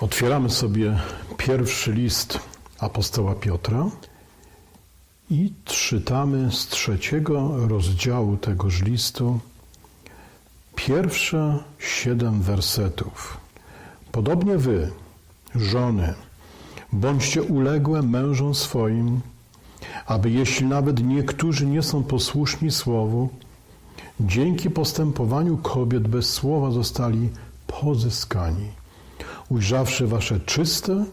Otwieramy sobie pierwszy list apostoła Piotra i czytamy z trzeciego rozdziału tegoż listu pierwsze siedem wersetów. Podobnie wy, żony, bądźcie uległe mężom swoim, aby jeśli nawet niektórzy nie są posłuszni słowu, dzięki postępowaniu kobiet bez słowa zostali pozyskani ujrzawszy wasze czyste,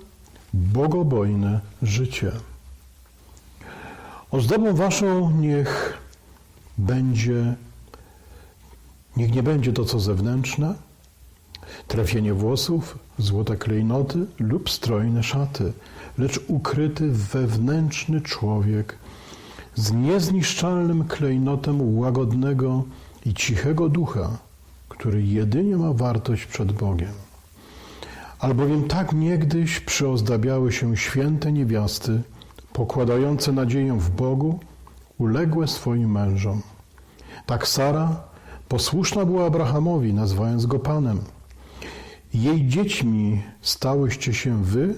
bogobojne życie. Ozdobą waszą niech będzie, niech nie będzie to, co zewnętrzne, trafienie włosów, złote klejnoty lub strojne szaty, lecz ukryty wewnętrzny człowiek z niezniszczalnym klejnotem łagodnego i cichego ducha, który jedynie ma wartość przed Bogiem. Albowiem tak niegdyś przyozdabiały się święte niewiasty, pokładające nadzieję w Bogu, uległe swoim mężom. Tak Sara posłuszna była Abrahamowi, nazywając go Panem. Jej dziećmi stałyście się wy,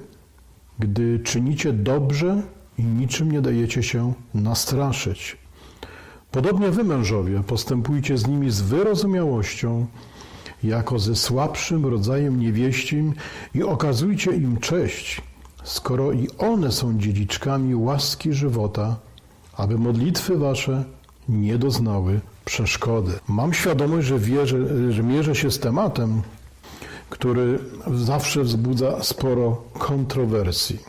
gdy czynicie dobrze i niczym nie dajecie się nastraszyć. Podobnie wy, mężowie, postępujcie z nimi z wyrozumiałością, jako ze słabszym rodzajem niewieścim i okazujcie im cześć, skoro i one są dziedziczkami łaski żywota, aby modlitwy wasze nie doznały przeszkody. Mam świadomość, że, wierzę, że mierzę się z tematem, który zawsze wzbudza sporo kontrowersji.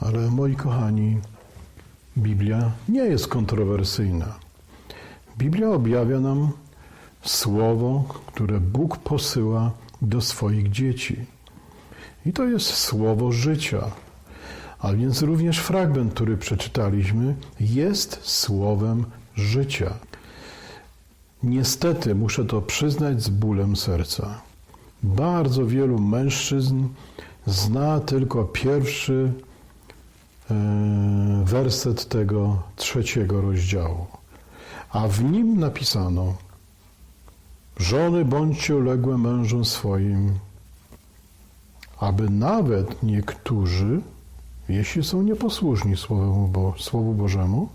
Ale moi kochani, Biblia nie jest kontrowersyjna. Biblia objawia nam słowo, które Bóg posyła do swoich dzieci. I to jest słowo życia. A więc również fragment, który przeczytaliśmy, jest słowem życia. Niestety muszę to przyznać z bólem serca. Bardzo wielu mężczyzn zna tylko pierwszy e, werset tego trzeciego rozdziału, a w nim napisano: Żony bądźcie uległe mężom swoim, aby nawet niektórzy, jeśli są nieposłuszni Słowu, Bo Słowu Bożemu,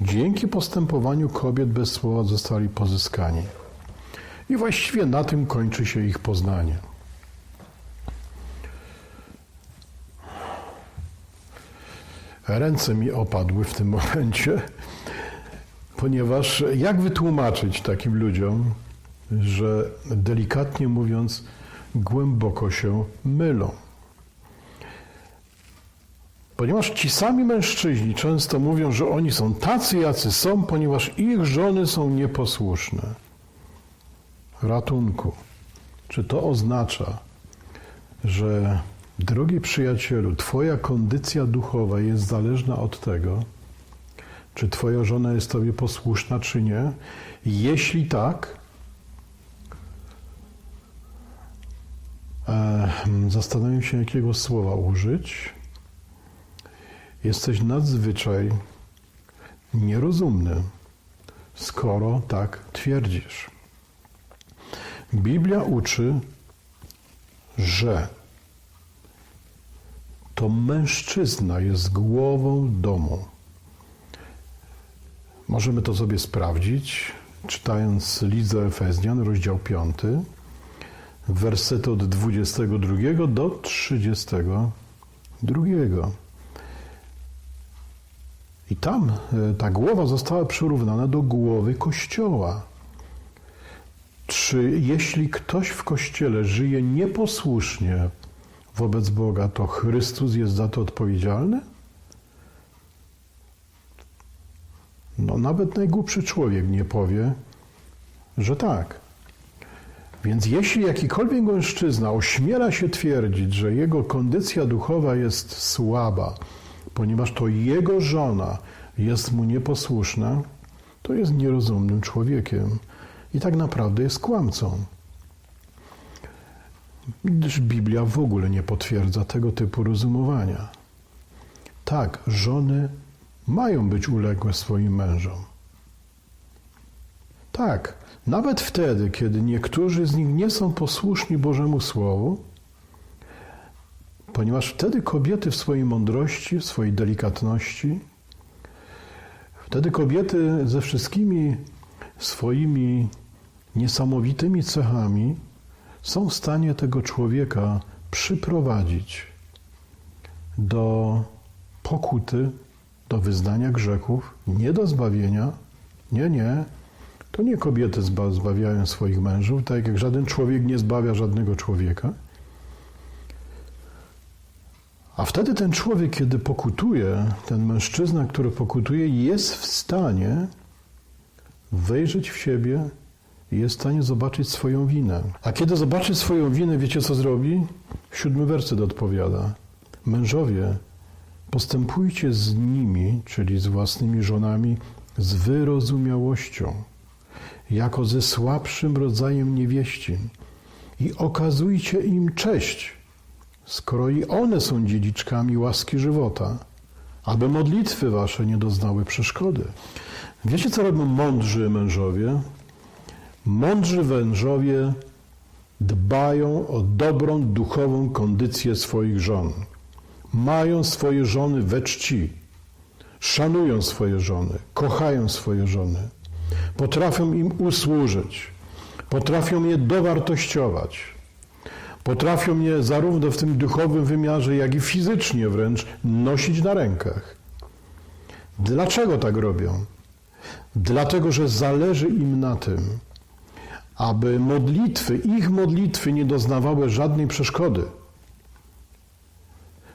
dzięki postępowaniu kobiet bez słowa zostali pozyskani. I właściwie na tym kończy się ich poznanie. Ręce mi opadły w tym momencie, ponieważ jak wytłumaczyć takim ludziom, że delikatnie mówiąc, głęboko się mylą? Ponieważ ci sami mężczyźni często mówią, że oni są tacy, jacy są, ponieważ ich żony są nieposłuszne. Ratunku. Czy to oznacza, że, drogi przyjacielu, Twoja kondycja duchowa jest zależna od tego, czy Twoja żona jest Tobie posłuszna, czy nie? Jeśli tak, e, zastanawiam się, jakiego słowa użyć. Jesteś nadzwyczaj nierozumny, skoro tak twierdzisz. Biblia uczy, że to mężczyzna jest głową domu. Możemy to sobie sprawdzić, czytając do Efezjan, rozdział 5, wersety od 22 do 32. I tam e, ta głowa została przyrównana do głowy Kościoła. Czy jeśli ktoś w Kościele żyje nieposłusznie wobec Boga, to Chrystus jest za to odpowiedzialny? No, nawet najgłupszy człowiek nie powie, że tak. Więc jeśli jakikolwiek mężczyzna ośmiela się twierdzić, że jego kondycja duchowa jest słaba, ponieważ to jego żona jest mu nieposłuszna, to jest nierozumnym człowiekiem i tak naprawdę jest kłamcą. Gdyż Biblia w ogóle nie potwierdza tego typu rozumowania. Tak, żony mają być uległe swoim mężom. Tak, nawet wtedy, kiedy niektórzy z nich nie są posłuszni Bożemu Słowu, Ponieważ wtedy kobiety w swojej mądrości, w swojej delikatności, wtedy kobiety ze wszystkimi swoimi niesamowitymi cechami są w stanie tego człowieka przyprowadzić do pokuty, do wyznania grzechów, nie do zbawienia. Nie, nie. To nie kobiety zba- zbawiają swoich mężów, tak jak żaden człowiek nie zbawia żadnego człowieka. A wtedy ten człowiek, kiedy pokutuje, ten mężczyzna, który pokutuje, jest w stanie wejrzeć w siebie i jest w stanie zobaczyć swoją winę. A kiedy zobaczy swoją winę, wiecie co zrobi? Siódmy werset odpowiada. Mężowie, postępujcie z nimi, czyli z własnymi żonami, z wyrozumiałością, jako ze słabszym rodzajem niewieścin i okazujcie im cześć, skoro i one są dziedziczkami łaski żywota, aby modlitwy wasze nie doznały przeszkody. Wiecie, co robią mądrzy mężowie? Mądrzy mężowie dbają o dobrą duchową kondycję swoich żon. Mają swoje żony we czci. Szanują swoje żony, kochają swoje żony. Potrafią im usłużyć. Potrafią je dowartościować. Potrafią je zarówno w tym duchowym wymiarze, jak i fizycznie wręcz nosić na rękach. Dlaczego tak robią? Dlatego, że zależy im na tym, aby modlitwy, ich modlitwy nie doznawały żadnej przeszkody.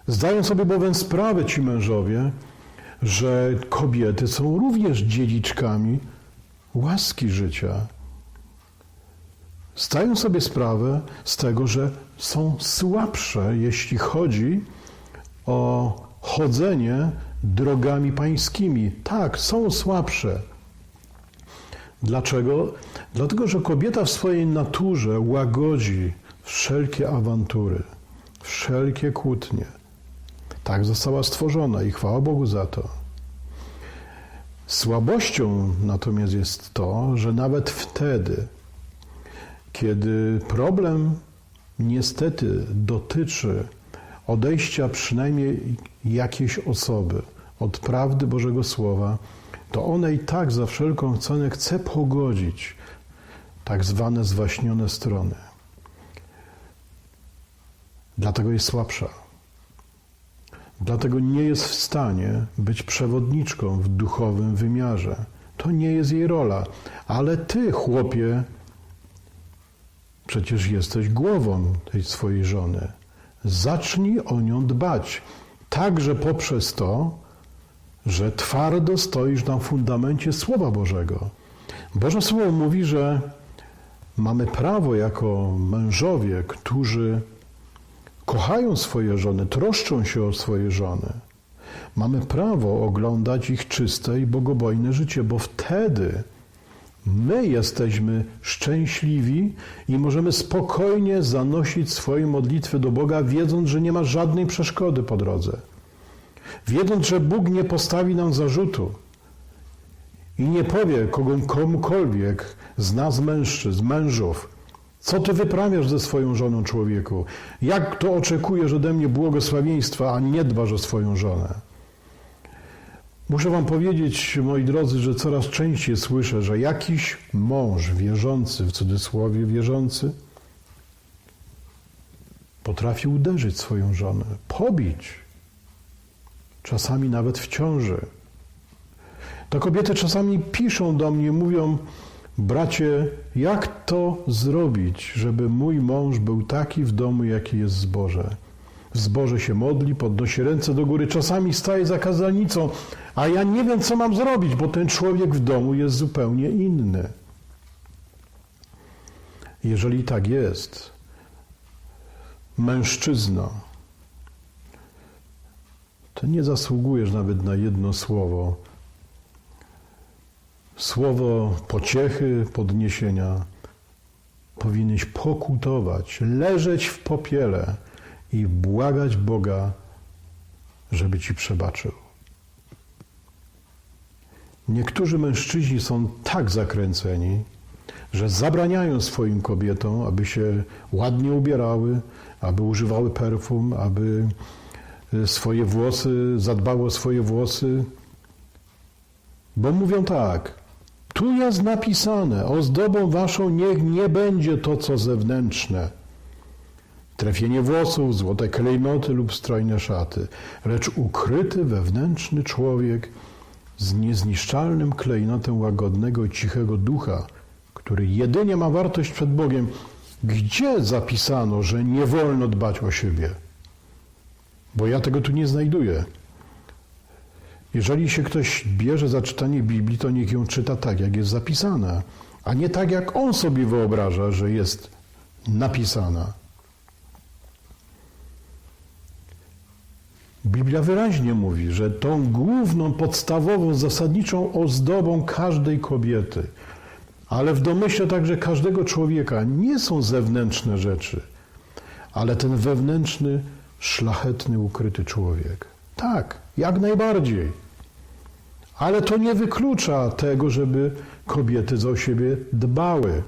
Zdają sobie bowiem sprawę ci mężowie, że kobiety są również dziedziczkami łaski życia. Zdają sobie sprawę z tego, że są słabsze, jeśli chodzi o chodzenie drogami pańskimi. Tak, są słabsze. Dlaczego? Dlatego, że kobieta w swojej naturze łagodzi wszelkie awantury, wszelkie kłótnie. Tak została stworzona i chwała Bogu za to. Słabością natomiast jest to, że nawet wtedy, kiedy problem niestety dotyczy odejścia przynajmniej jakiejś osoby od prawdy Bożego Słowa, to ona i tak za wszelką cenę chce pogodzić tak zwane zwaśnione strony. Dlatego jest słabsza. Dlatego nie jest w stanie być przewodniczką w duchowym wymiarze. To nie jest jej rola. Ale ty, chłopie, przecież jesteś głową tej swojej żony. Zacznij o nią dbać. Także poprzez to, że twardo stoisz na fundamencie Słowa Bożego. Boże Słowo mówi, że mamy prawo jako mężowie, którzy kochają swoje żony, troszczą się o swoje żony. Mamy prawo oglądać ich czyste i bogobojne życie, bo wtedy my jesteśmy szczęśliwi i możemy spokojnie zanosić swoje modlitwy do Boga, wiedząc, że nie ma żadnej przeszkody po drodze. Wiedząc, że Bóg nie postawi nam zarzutu i nie powie komukolwiek z nas mężczyzn, mężów, co ty wyprawiasz ze swoją żoną człowieku? Jak to oczekujesz ode mnie błogosławieństwa, a nie dbasz o swoją żonę? Muszę wam powiedzieć, moi drodzy, że coraz częściej słyszę, że jakiś mąż wierzący, w cudzysłowie wierzący, potrafi uderzyć swoją żonę, pobić, czasami nawet w ciąży. To kobiety czasami piszą do mnie, mówią, bracie, jak to zrobić, żeby mój mąż był taki w domu, jaki jest? W zborze się modli, podnosi ręce do góry, czasami staje za kazalnicą, a ja nie wiem, co mam zrobić, bo ten człowiek w domu jest zupełnie inny. Jeżeli tak jest, mężczyzno, to nie zasługujesz nawet na jedno słowo. Słowo pociechy, podniesienia. Powinieneś pokutować, leżeć w popiele i błagać Boga, żeby ci przebaczył. Niektórzy mężczyźni są tak zakręceni, że zabraniają swoim kobietom, aby się ładnie ubierały, aby używały perfum, aby y, swoje włosy, zadbały o swoje włosy. Bo mówią tak, tu jest napisane, ozdobą waszą niech nie będzie to, co zewnętrzne. Trafienie włosów, złote klejnoty lub strojne szaty, lecz ukryty wewnętrzny człowiek z niezniszczalnym klejnotem łagodnego i cichego ducha, który jedynie ma wartość przed Bogiem. Gdzie zapisano, że nie wolno dbać o siebie? Bo ja tego tu nie znajduję. Jeżeli się ktoś bierze za czytanie Biblii, to niech ją czyta tak, jak jest zapisana, a nie tak, jak on sobie wyobraża, że jest napisana. Biblia wyraźnie mówi, że tą główną, podstawową, zasadniczą ozdobą każdej kobiety, ale w domyśle także każdego człowieka nie są zewnętrzne rzeczy, ale ten wewnętrzny, szlachetny, ukryty człowiek. Tak, jak najbardziej. Ale to nie wyklucza tego, żeby kobiety o siebie dbały.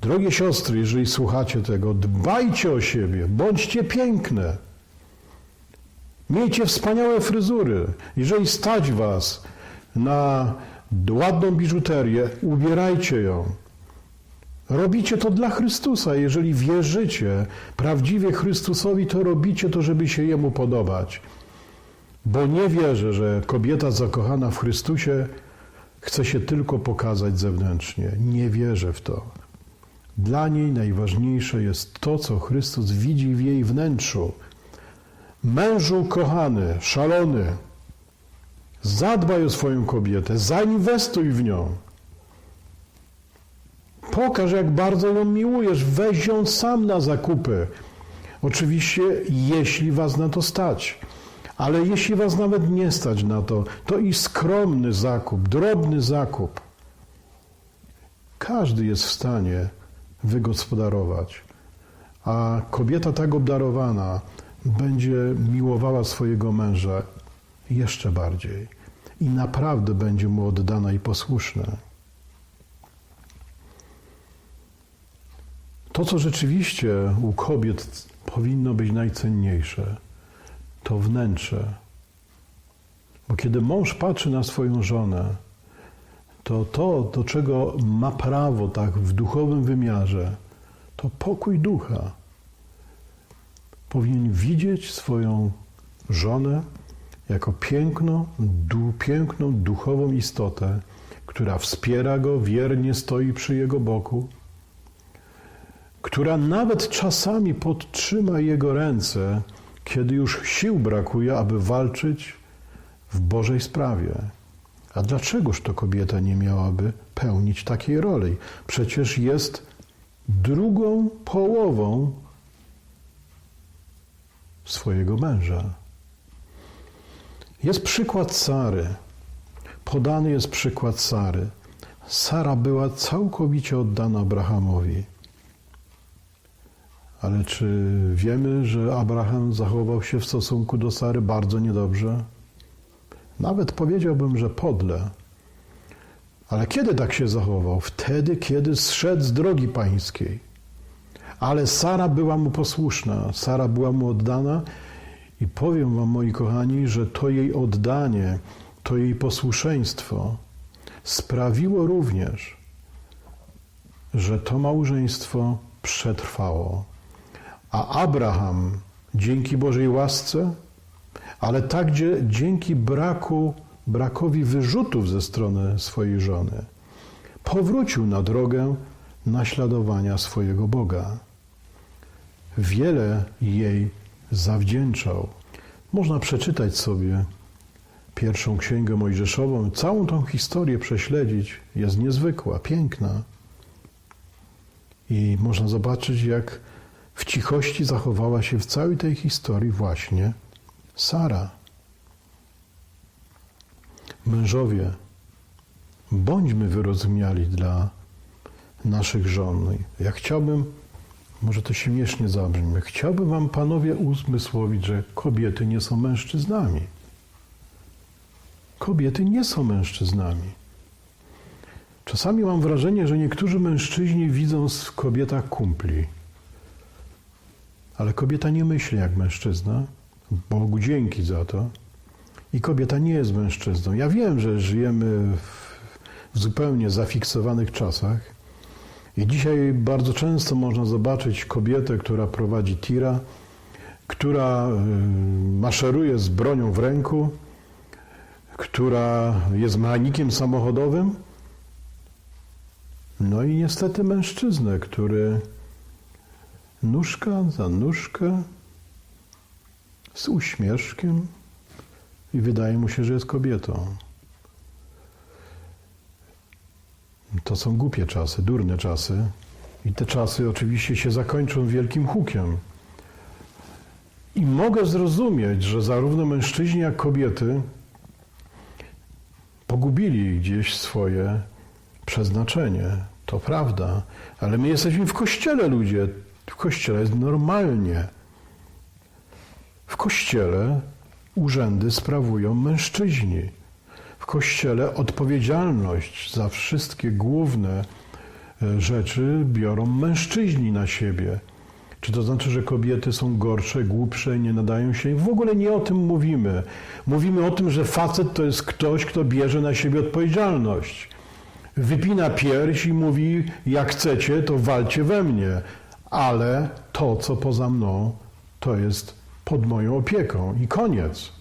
Drogie siostry, jeżeli słuchacie tego, dbajcie o siebie, bądźcie piękne. Miejcie wspaniałe fryzury. Jeżeli stać was na ładną biżuterię, ubierajcie ją. Robicie to dla Chrystusa. Jeżeli wierzycie prawdziwie Chrystusowi, to robicie to, żeby się Jemu podobać. Bo nie wierzę, że kobieta zakochana w Chrystusie chce się tylko pokazać zewnętrznie. Nie wierzę w to. Dla niej najważniejsze jest to, co Chrystus widzi w jej wnętrzu. Mężu kochany, szalony, zadbaj o swoją kobietę, zainwestuj w nią. Pokaż, jak bardzo ją miłujesz, weź ją sam na zakupy. Oczywiście, jeśli was na to stać. Ale jeśli was nawet nie stać na to, to i skromny zakup, drobny zakup. Każdy jest w stanie wygospodarować. A kobieta tak obdarowana będzie miłowała swojego męża jeszcze bardziej i naprawdę będzie mu oddana i posłuszna. To, co rzeczywiście u kobiet powinno być najcenniejsze, to wnętrze. Bo kiedy mąż patrzy na swoją żonę, to to, do czego ma prawo tak w duchowym wymiarze, to pokój ducha. Powinien widzieć swoją żonę jako piękną, du, piękną duchową istotę, która wspiera go, wiernie stoi przy jego boku, która nawet czasami podtrzyma jego ręce, kiedy już sił brakuje, aby walczyć w Bożej sprawie. A dlaczegoż to kobieta nie miałaby pełnić takiej roli? Przecież jest drugą połową swojego męża. Jest przykład Sary. Podany jest przykład Sary. Sara była całkowicie oddana Abrahamowi. Ale czy wiemy, że Abraham zachował się w stosunku do Sary bardzo niedobrze? Nawet powiedziałbym, że podle. Ale kiedy tak się zachował? Wtedy, kiedy zszedł z drogi pańskiej. Ale Sara była mu posłuszna, Sara była mu oddana i powiem wam, moi kochani, że to jej oddanie, to jej posłuszeństwo sprawiło również, że to małżeństwo przetrwało. A Abraham dzięki Bożej łasce, ale także dzięki braku, brakowi wyrzutów ze strony swojej żony, powrócił na drogę naśladowania swojego Boga. Wiele jej zawdzięczał. Można przeczytać sobie pierwszą księgę Mojżeszową, całą tą historię prześledzić. Jest niezwykła, piękna. I można zobaczyć, jak w cichości zachowała się w całej tej historii właśnie Sara. Mężowie, bądźmy wyrozumiali dla naszych żon. Ja chciałbym, może to śmiesznie zabrzmi, chciałbym wam panowie uzmysłowić, że kobiety nie są mężczyznami. Kobiety nie są mężczyznami. Czasami mam wrażenie, że niektórzy mężczyźni widzą w kobietach kumpli. Ale kobieta nie myśli jak mężczyzna. Bogu dzięki za to. I kobieta nie jest mężczyzną. Ja wiem, że żyjemy w, w zupełnie zafiksowanych czasach. I dzisiaj bardzo często można zobaczyć kobietę, która prowadzi tira, która y, maszeruje z bronią w ręku, która jest mechanikiem samochodowym. No i niestety mężczyznę, który nóżka za nóżkę z uśmieszkiem i wydaje mu się, że jest kobietą. To są głupie czasy, durne czasy. I te czasy oczywiście się zakończą wielkim hukiem. I mogę zrozumieć, że zarówno mężczyźni, jak kobiety pogubili gdzieś swoje przeznaczenie. To prawda, ale my jesteśmy w kościele, ludzie. W kościele jest normalnie. W kościele urzędy sprawują mężczyźni. W kościele odpowiedzialność za wszystkie główne e, rzeczy biorą mężczyźni na siebie. Czy to znaczy, że kobiety są gorsze, głupsze, nie nadają się? W ogóle nie o tym mówimy. Mówimy o tym, że facet to jest ktoś, kto bierze na siebie odpowiedzialność. Wypina pierś i mówi: Jak chcecie, to walcie we mnie, ale to, co poza mną, to jest pod moją opieką i koniec.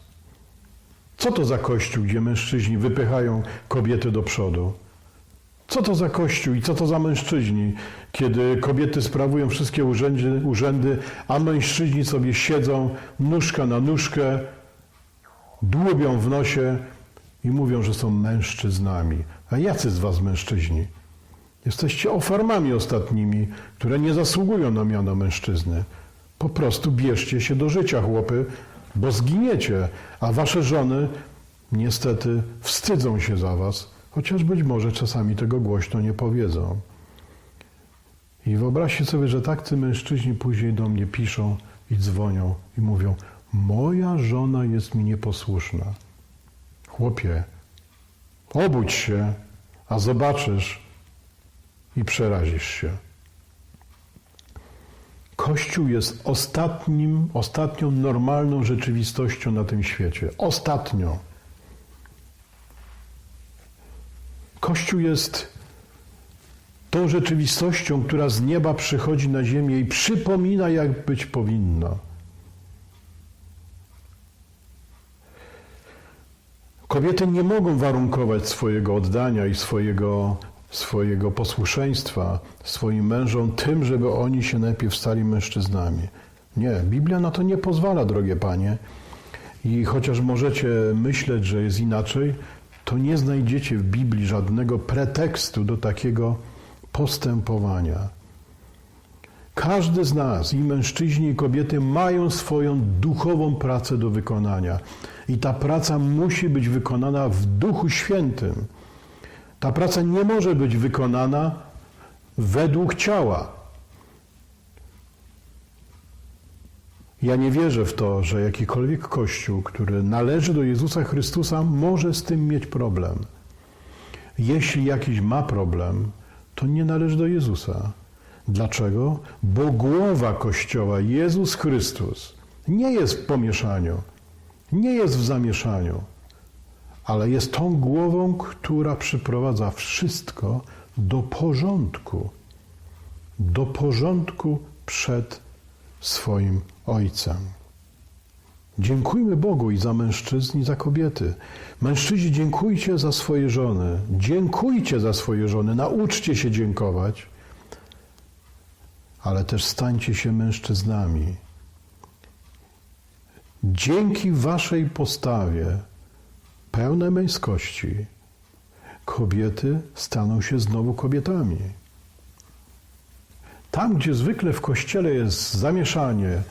Co to za kościół, gdzie mężczyźni wypychają kobiety do przodu? Co to za kościół i co to za mężczyźni, kiedy kobiety sprawują wszystkie urzędy, urzędy a mężczyźni sobie siedzą nóżka na nóżkę, dłubią w nosie i mówią, że są mężczyznami. A jacy z was mężczyźni? Jesteście ofarmami ostatnimi, które nie zasługują na miano mężczyzny. Po prostu bierzcie się do życia, chłopy, bo zginiecie, a wasze żony niestety wstydzą się za was, chociaż być może czasami tego głośno nie powiedzą. I wyobraźcie sobie, że tacy mężczyźni później do mnie piszą i dzwonią i mówią: Moja żona jest mi nieposłuszna. Chłopie, obudź się, a zobaczysz i przerazisz się. Kościół jest ostatnim, ostatnią normalną rzeczywistością na tym świecie. Ostatnią. Kościół jest tą rzeczywistością, która z nieba przychodzi na ziemię i przypomina, jak być powinno. Kobiety nie mogą warunkować swojego oddania i swojego swojego posłuszeństwa swoim mężom tym, żeby oni się najpierw stali mężczyznami. Nie, Biblia na to nie pozwala, drogie panie. I chociaż możecie myśleć, że jest inaczej, to nie znajdziecie w Biblii żadnego pretekstu do takiego postępowania. Każdy z nas, i mężczyźni, i kobiety, mają swoją duchową pracę do wykonania. I ta praca musi być wykonana w Duchu Świętym. Ta praca nie może być wykonana według ciała. Ja nie wierzę w to, że jakikolwiek kościół, który należy do Jezusa Chrystusa, może z tym mieć problem. Jeśli jakiś ma problem, to nie należy do Jezusa. Dlaczego? Bo głowa Kościoła, Jezus Chrystus, nie jest w pomieszaniu, nie jest w zamieszaniu ale jest tą głową, która przyprowadza wszystko do porządku. Do porządku przed swoim Ojcem. Dziękujmy Bogu i za mężczyzn, i za kobiety. Mężczyźni, dziękujcie za swoje żony. Dziękujcie za swoje żony. Nauczcie się dziękować, ale też stańcie się mężczyznami. Dzięki waszej postawie pełne męskości, kobiety staną się znowu kobietami. Tam, gdzie zwykle w kościele jest zamieszanie,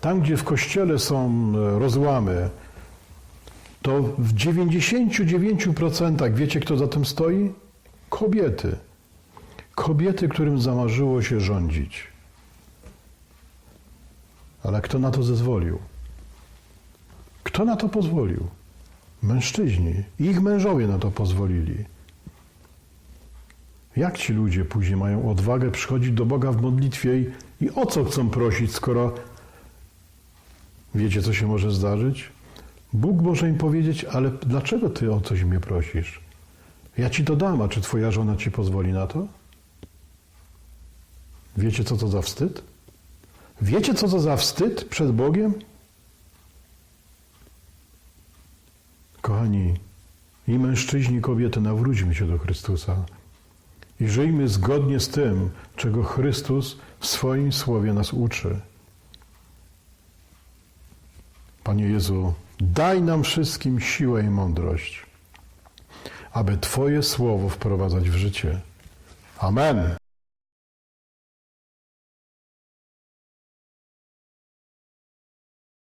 tam, gdzie w kościele są rozłamy, to w 99% wiecie, kto za tym stoi? Kobiety. Kobiety, którym zamarzyło się rządzić. Ale kto na to zezwolił? Kto na to pozwolił? Mężczyźni. Ich mężowie na to pozwolili. Jak ci ludzie później mają odwagę przychodzić do Boga w modlitwie i, i o co chcą prosić, skoro wiecie, co się może zdarzyć? Bóg może im powiedzieć, ale dlaczego ty o coś mnie prosisz? Ja ci to dam, a czy twoja żona ci pozwoli na to? Wiecie, co to za wstyd? Wiecie, co to za wstyd przed Bogiem? Kochani, i mężczyźni, i kobiety, nawróćmy się do Chrystusa i żyjmy zgodnie z tym, czego Chrystus w swoim słowie nas uczy. Panie Jezu, daj nam wszystkim siłę i mądrość, aby Twoje słowo wprowadzać w życie. Amen.